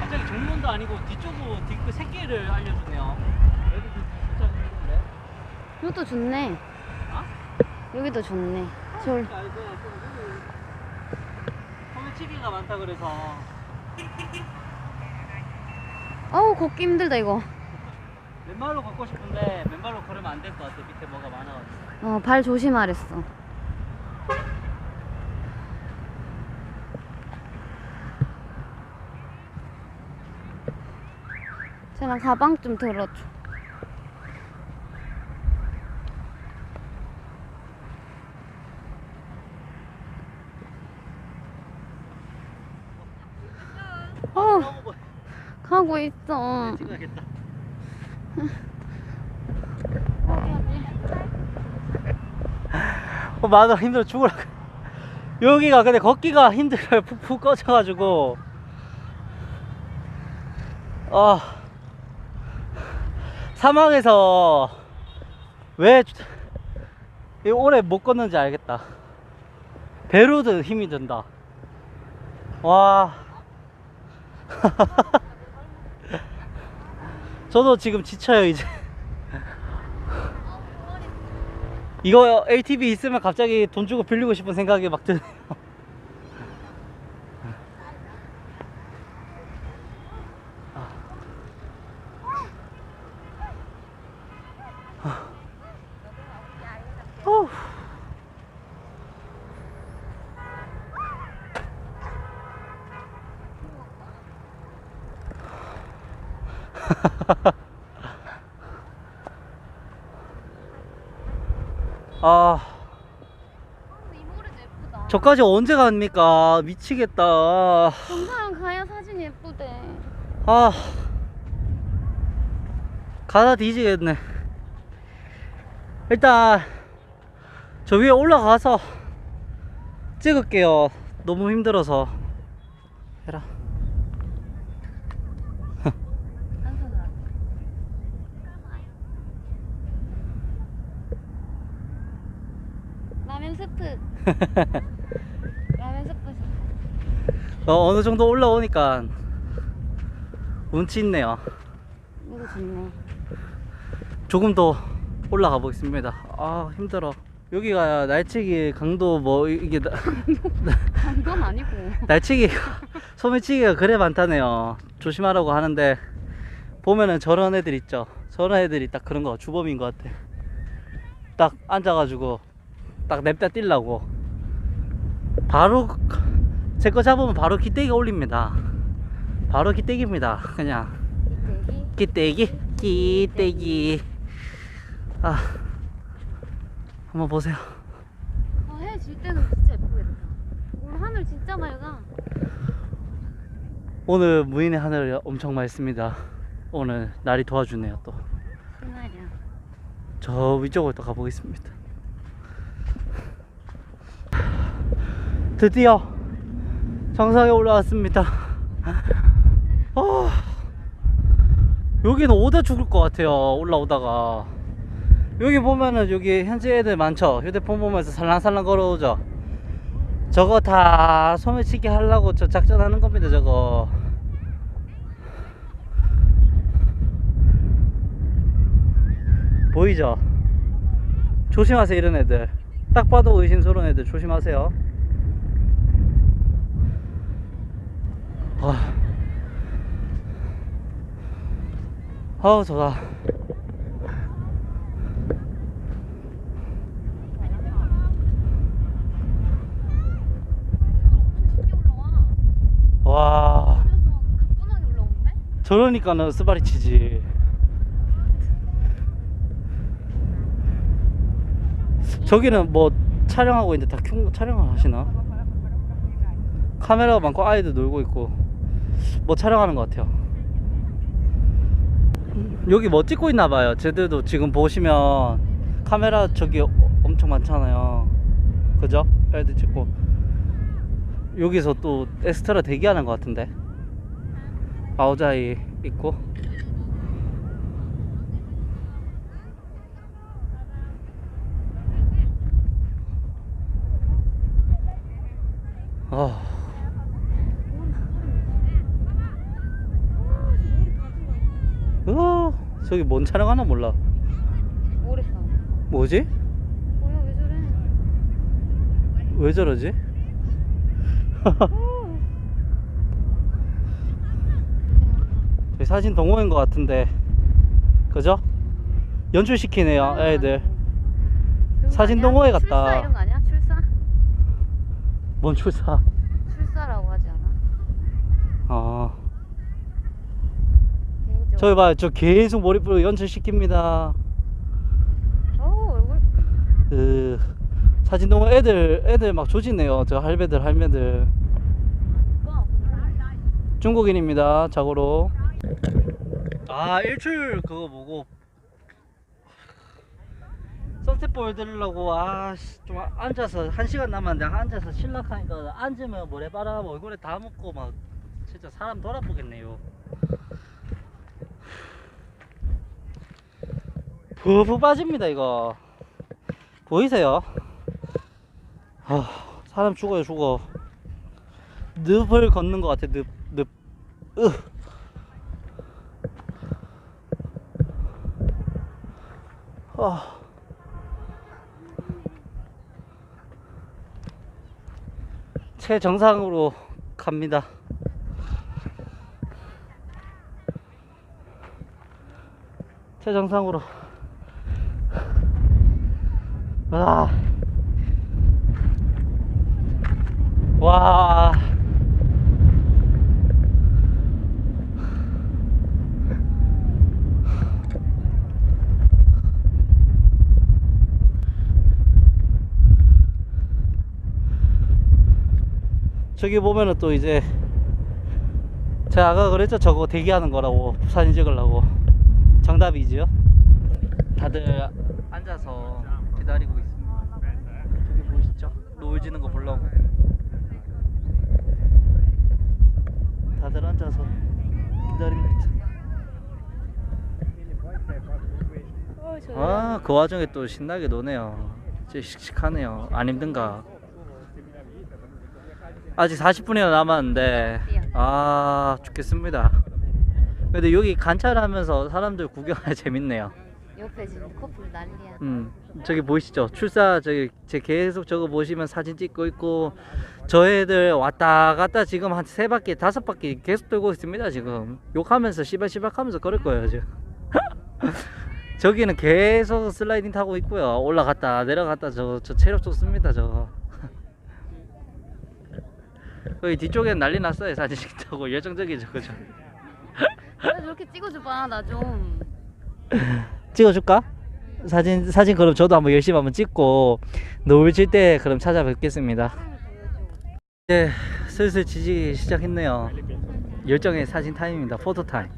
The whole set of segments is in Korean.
갑자기 정문도 아니고 뒤쪽으로 뒷그 새끼를 알려주네요. 여기도 했는데. 이것도 좋네. 아? 여기도 좋네. 여기 소매치기가 많다 그래서 어우 걷기 힘들다 이거. 맨발로 걷고 싶은데 맨발로 걸으면 안 될 것 같아. 밑에 뭐가 많아가지고. 어 발 조심하랬어. 쟤랑 가방 좀 들어줘. 어 어, 가고 있어. 찍어야겠다. 어, 맞아 힘들어 죽으라. 여기가 근데 걷기가 힘들어요. 푹푹 꺼져가지고. 아 사막에서 왜이 오래 못 걷는지 알겠다. 배로도 힘이 든다. 와. 저도 지금 지쳐요 이제. 이거 ATV 있으면 갑자기 돈 주고 빌리고 싶은 생각이 막 드네요. 후. 아, 이 노래도 예쁘다. 저까지 언제 갑니까? 미치겠다. 정상 가야 사진 예쁘대. 아, 가다 뒤지겠네. 일단, 저 위에 올라가서 찍을게요. 너무 힘들어서. 해라. 라면 스프. 라면 스프. 어, 어느 정도 올라오니까 운치 있네요. 이거 좋네. 조금 더 올라가 보겠습니다. 아, 힘들어. 여기가 날치기 강도 뭐 이게 나- 이건 아니고. 날치기가 소매치기가 그래 많다네요. 조심하라고 하는데 보면은 저런 애들 있죠. 저런 애들이 딱 그런 거 주범인 것 같아. 딱 앉아가지고 딱 냅다 뛸라고. 바로 제 거 잡으면 바로 기대기 올립니다. 바로 기대기입니다. 그냥 되게 기대기 기대기. 아 한번 보세요. 아, 해질 때는 진짜 예쁘겠다. 오늘 하늘 진짜 맑아. 오늘 무인의 하늘이 엄청 맑습니다. 오늘 날이 도와주네요 또. 그날이야. 저 위쪽으로 또 가보겠습니다. 드디어 정상에 올라왔습니다. 어, 여기는 오다 죽을 것 같아요. 올라오다가 여기 보면은 여기 현지 애들 많죠. 휴대폰 보면서 살랑살랑 걸어오죠. 저거 다 소매치기 하려고 저 작전하는 겁니다. 저거. 보이죠? 조심하세요 이런 애들 딱 봐도 의심스러운 애들 조심하세요 아. 아우 좋아 쉽게 올라와. 와? 저러니까는 스바리 치지 저기는 뭐 촬영하고 있는데 다 큐, 촬영을 하시나? 카메라가 많고 아이들 놀고 있고 뭐 촬영하는 것 같아요 여기 뭐 찍고 있나 봐요 쟤들도 지금 보시면 카메라 저기 어- 엄청 많잖아요 그죠? 애들 찍고 여기서 또 에스트라 대기하는 것 같은데 아우자이 있고 어. 어, 저기 뭔 촬영하나 몰라. 뭐지? 왜 저러지? 저기 사진 동호회인 것 같은데. 그죠? 연출시키네요, 애들. 그런 거 사진? 동호회 같다. 출사 이런 거 아니야? 출사? 뭔 출사? 출사라고 하지 않아? 아. 개인적으로. 저기 봐, 저 계속 머리 뿌리고 연출시킵니다. 어우 얼굴. 그, 사진 동호회 애들, 애들 막 조지네요. 저 할배들, 할매들. 어. 중국인입니다. 자고로. 아 일출 그거 보고 선셋 보여드리려고 아좀 앉아서 한 시간 남았는데 앉아서 실락하니까 앉으면 모래바람 얼굴에 다 묻고 막 진짜 사람 돌아보겠네요. 부부 빠집니다 이거 보이세요? 아 사람 죽어요 죽어 늪을 걷는 것 같아 늪 늪. 으. 아. 최정상으로 갑니다. 최정상으로. 아. 와. 저기 보면은 또 이제 제가 아까 그랬죠. 저거 대기하는 거라고. 사진 찍으려고. 정답이지요 다들 앉아서 기다리고 있습니다. 저기 보이시죠? 노을 지는 거 보려고 다들 앉아서 기다립니다 어, 저. 아그 와중에 또 신나게 노네요. 진짜 씩씩하네요. 안 힘든가? 아직 40분이나 남았는데. 아 죽겠습니다. 근데 여기 관찰하면서 사람들 구경하기 재밌네요 옆에 지금 커플 난리야. 음 저기 보이시죠? 출사 저기 제 계속 저거 보시면 사진 찍고 있고 저 애들 왔다 갔다 지금 한 세 바퀴 다섯 바퀴 계속 돌고 있습니다 지금. 욕하면서 시발시발 하면서 걸을 거예요 지금. 저기는 계속 슬라이딩 타고 있고요. 올라갔다 내려갔다 저, 저 체력 좋습니다 저거. 거기 뒤쪽엔 난리 났어요 사진 찍다고. 열정적이죠 그죠? 왜 저렇게 찍어줘봐 나 좀. 찍어줄까? 사진 사진 그럼 저도 한번 열심히 한번 찍고 노을 질 때 그럼 찾아뵙겠습니다. 이제 슬슬 지지기 시작했네요. 열정의 사진 타임입니다. 포토 타임.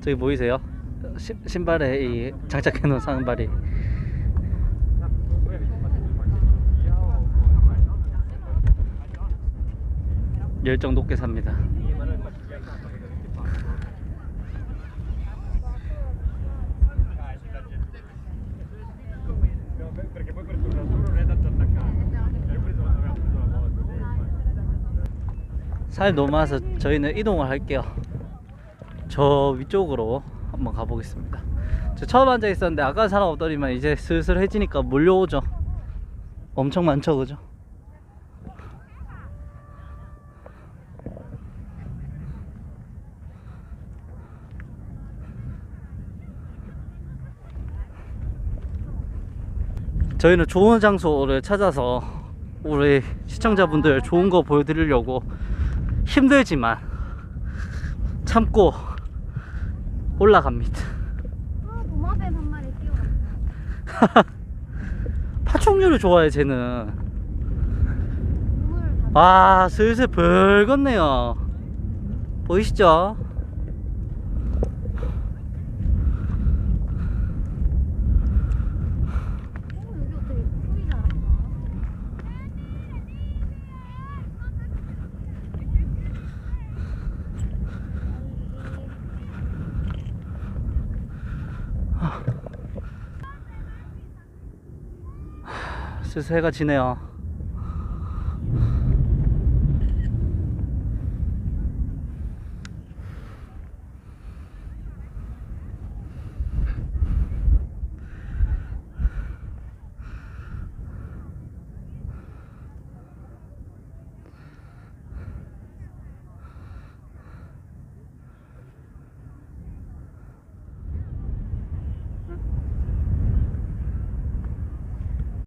저기 보이세요? 신, 신발에 이 장착해 놓은 상발이 열정 높게 삽니다. moto 살 넘어와서 저희는 이동을 할게요. 저 위쪽으로 한번 가보겠습니다. 저 처음 앉아 있었는데 아까 사람 없더니만 이제 슬슬 해지니까 몰려오죠. 엄청 많죠, 그죠? 저희는 좋은 장소를 찾아서 우리 시청자분들 좋은 거 보여드리려고 힘들지만 참고 올라갑니다. 아 도마뱀 한 마리 뛰어갔다. 파충류를 좋아해 쟤는. 다. 아 슬슬 붉었네요. 보이시죠? 어, 여기 어떻게 풀이 자랐나? 슬슬 해가 지네요